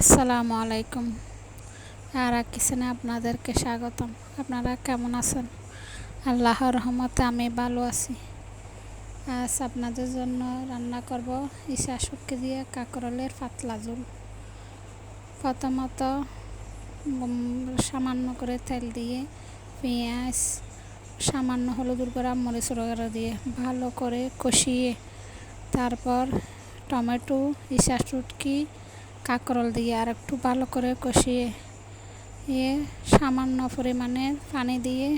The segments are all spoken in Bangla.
আসসালামু আলাইকুম। আর কিচেনে আপনাদেরকে স্বাগতম। আপনারা কেমন আছেন? আল্লাহর রহমতে আমি ভালো আছি। আজ আপনাদের জন্য রান্না করব ইসা শুটকি দিয়ে কাঁকরোলের পাতলা ঝোল। প্রথমত সামান্য করে তেল দিয়ে পেঁয়াজ, সামান্য হলুদ গুঁড়া, মরিচ গুঁড়া দিয়ে ভালো করে কষিয়ে তারপর টমেটো ইসা শুটকি কাঁকরোল দিয়ে আর একটু ভালো করে কষিয়ে ইয়ে সামান্য পরিমাণে পানি দিয়ে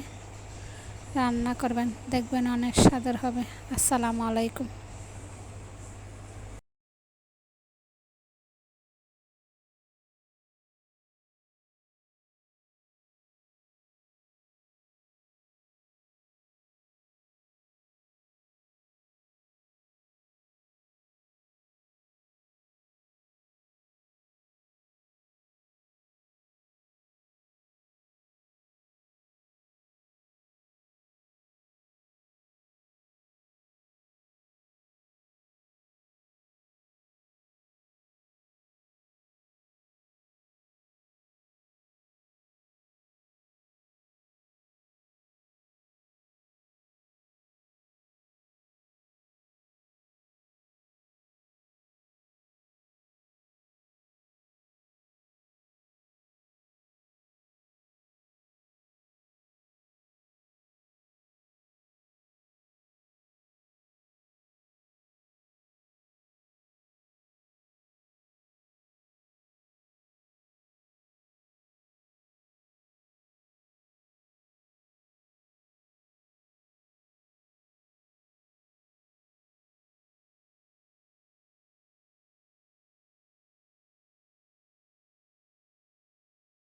রান্না করবেন। দেখবেন অনেক স্বাদের হবে। আসসালামু আলাইকুম।